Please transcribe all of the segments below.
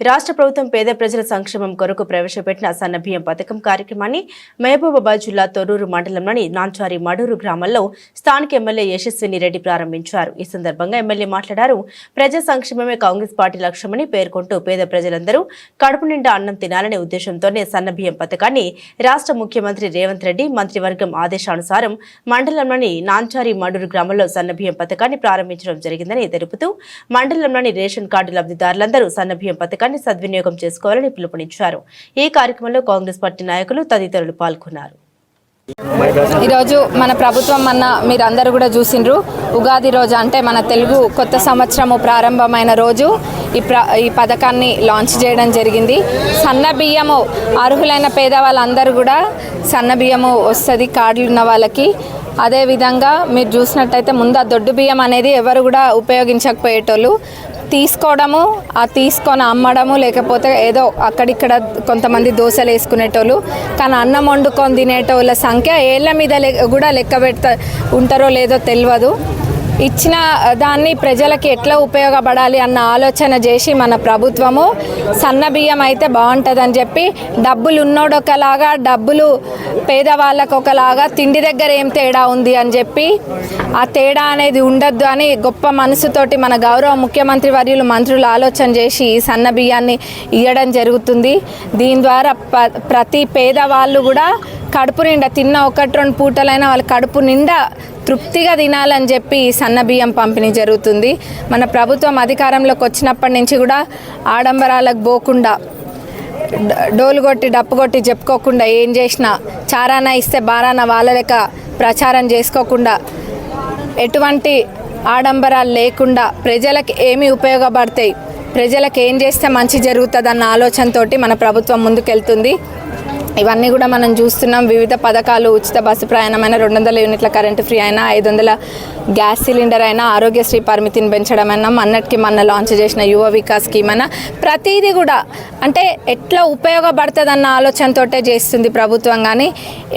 రాష్ట్ర ప్రభుత్వం పేద ప్రజల సంక్షేమం కొరకు ప్రవేశపెట్టిన సన్నబియ్యం పథకం కార్యక్రమాన్ని మహబూబాబాద్ జిల్లా తొర్రూరు మండలంలోని నాంచారి మడూరు గ్రామంలో స్థానిక ఎమ్మెల్యే యశస్విని రెడ్డి ప్రారంభించారు. ఈ సందర్భంగా ఎమ్మెల్యే మాట్లాడారు. ప్రజా సంక్షేమమే కాంగ్రెస్ పార్టీ లక్ష్యమని పేర్కొంటూ పేద ప్రజలందరూ కడుపు నిండా అన్నం తినాలనే ఉద్దేశంతోనే సన్నబియ్యం పథకాన్ని రాష్ట్ర ముఖ్యమంత్రి రేవంత్ రెడ్డి మంత్రివర్గం ఆదేశానుసారం మండలంలోని నాంచారి మడూరు గ్రామంలో సన్నబియ్యం పథకాన్ని ప్రారంభించడం జరిగిందని తెలుపుతూ మండలంలోని రేషన్ కార్డు లబ్ధిదారులందరూ సన్నబియ్యం పథకాన్ని సద్వినియోగం చేసుకోవాలని పిలుపునిచ్చారు. ఈ కార్యక్రమంలో కాంగ్రెస్ పార్టీ నాయకులు తదితరులు పాల్గొన్నారు. ఈరోజు మన ప్రభుత్వం అన్న మీరందరూ కూడా చూసిండ్రు. ఉగాది రోజు అంటే మన తెలుగు కొత్త సంవత్సరము ప్రారంభమైన రోజు. ఈ ప్ర ఈ పథకాన్ని లాంచ్ చేయడం జరిగింది. సన్న బియ్యము అర్హులైన పేదవాళ్ళందరూ కూడా సన్న బియ్యము వస్తుంది కార్డులు ఉన్న వాళ్ళకి. అదేవిధంగా మీరు చూసినట్టయితే ముందు ఆ దొడ్డు బియ్యం అనేది ఎవరు కూడా ఉపయోగించకపోయేటోళ్ళు. తీసుకోవడము ఆ తీసుకొని అమ్మడము లేకపోతే ఏదో అక్కడిక్కడ కొంతమంది దోశలు వేసుకునేటోళ్ళు కానీ అన్నం వండుకొని తినేటోళ్ళ సంఖ్య ఏళ్ళ మీద కూడా లెక్క పెడతా ఉంటారో లేదో తెలియదు ఇచ్చిన దాన్ని ప్రజలకి ఎట్లా ఉపయోగపడాలి అన్న ఆలోచన చేసి మన ప్రభుత్వము సన్న బియ్యం అయితే బాగుంటుందని చెప్పి డబ్బులు ఉన్నోడు ఒకలాగా డబ్బులు పేదవాళ్ళకు ఒకలాగా తిండి దగ్గర ఏం తేడా ఉంది అని చెప్పి ఆ తేడా అనేది ఉండద్దు అని గొప్ప మనసుతోటి మన గౌరవ ముఖ్యమంత్రి వర్యులు మంత్రులు ఆలోచన చేసి ఈ సన్న బియ్యాన్ని ఇవ్వడం జరుగుతుంది. దీని ద్వారా ప- ప్రతి పేదవాళ్ళు కూడా కడుపు నిండా తిన్న ఒకటి రెండు పూటలైనా వాళ్ళ కడుపు నిండా తృప్తిగా తినాలని చెప్పి సన్న బియ్యం పంపిణీ జరుగుతుంది. మన ప్రభుత్వం అధికారంలోకి వచ్చినప్పటి నుంచి కూడా ఆడంబరాలకు పోకుండా డ- డోలు కొట్టి డప్పు కొట్టి చెప్పుకోకుండా ఏం చేసినా చారాన ఇస్తే బారాన వాళ్ళ లెక్క ప్రచారం చేసుకోకుండా ఎటువంటి ఆడంబరాలు లేకుండా ప్రజలకు ఏమి ఉపయోగపడతాయి ప్రజలకు ఏం చేస్తే మంచి జరుగుతుంది అన్న ఆలోచనతోటి మన ప్రభుత్వం ముందుకెళ్తుంది. ఇవన్నీ కూడా మనం చూస్తున్నాం. వివిధ పథకాలు ఉచిత బస్సు ప్రయాణమైన రెండు వందల యూనిట్ల కరెంటు ఫ్రీ అయినా ఐదు వందల గ్యాస్ సిలిండర్ అయినా ఆరోగ్యశ్రీ పరిమితిని పెంచడం అయినా మొన్నటికి మొన్న లాంచ్ చేసిన యువ వికాస్ స్కీమ్ అయినా ప్రతిదీ కూడా అంటే ఎట్లా ఉపయోగపడుతుంది అన్న ఆలోచనతోటే చేస్తుంది ప్రభుత్వం. కానీ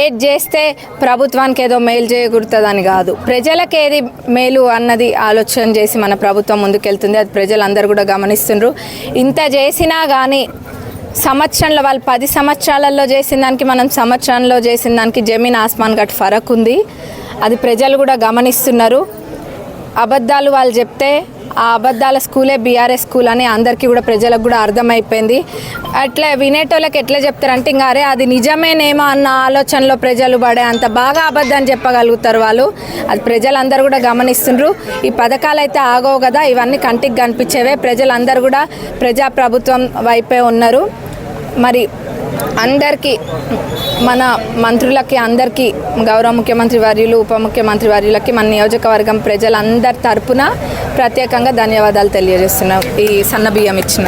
ఏది చేస్తే ప్రభుత్వానికి ఏదో మేలు చేయకూడుతుందని కాదు. ప్రజలకు ఏది మేలు అన్నది ఆలోచన చేసి మన ప్రభుత్వం ముందుకెళ్తుంది. అది ప్రజలందరూ కూడా గమనిస్తుండ్రు. ఇంత చేసినా కానీ సంవత్సరంలో వాళ్ళు పది సంవత్సరాలలో చేసిన దానికి మనం సంవత్సరంలో చేసిన దానికి జమీన్ ఆస్మాన్ గట్ ఫరక్ ఉంది. అది ప్రజలు కూడా గమనిస్తున్నారు. అబద్ధాలు వాళ్ళు చెప్తే ఆ అబద్ధాల స్కూలే బీఆర్ఎస్ స్కూల్ అని అందరికీ కూడా ప్రజలకు కూడా అర్థమైపోయింది. అట్లా వినేటోళ్ళకి ఎట్లా చెప్తారంటే ఇంకా అరే అది నిజమేనేమో అన్న ఆలోచనలో ప్రజలు పడే అంత బాగా అబద్ధం చెప్పగలుగుతారు వాళ్ళు. అది ప్రజలందరూ కూడా గమనిస్తుండ్రు. ఈ పథకాలు అయితే ఆగవు కదా ఇవన్నీ కంటికి కనిపించేవే. ప్రజలందరూ కూడా ప్రజాప్రభుత్వం వైపే ఉన్నారు. మరి అందరికీ మన మంత్రులకి అందరికీ గౌరవ ముఖ్యమంత్రి వర్యులు ఉప ముఖ్యమంత్రి వర్యులకి మన నియోజకవర్గం ప్రజలందరి తరపున ప్రత్యేకంగా ధన్యవాదాలు తెలియజేస్తున్నాం ఈ సన్న బియ్యం ఇచ్చిన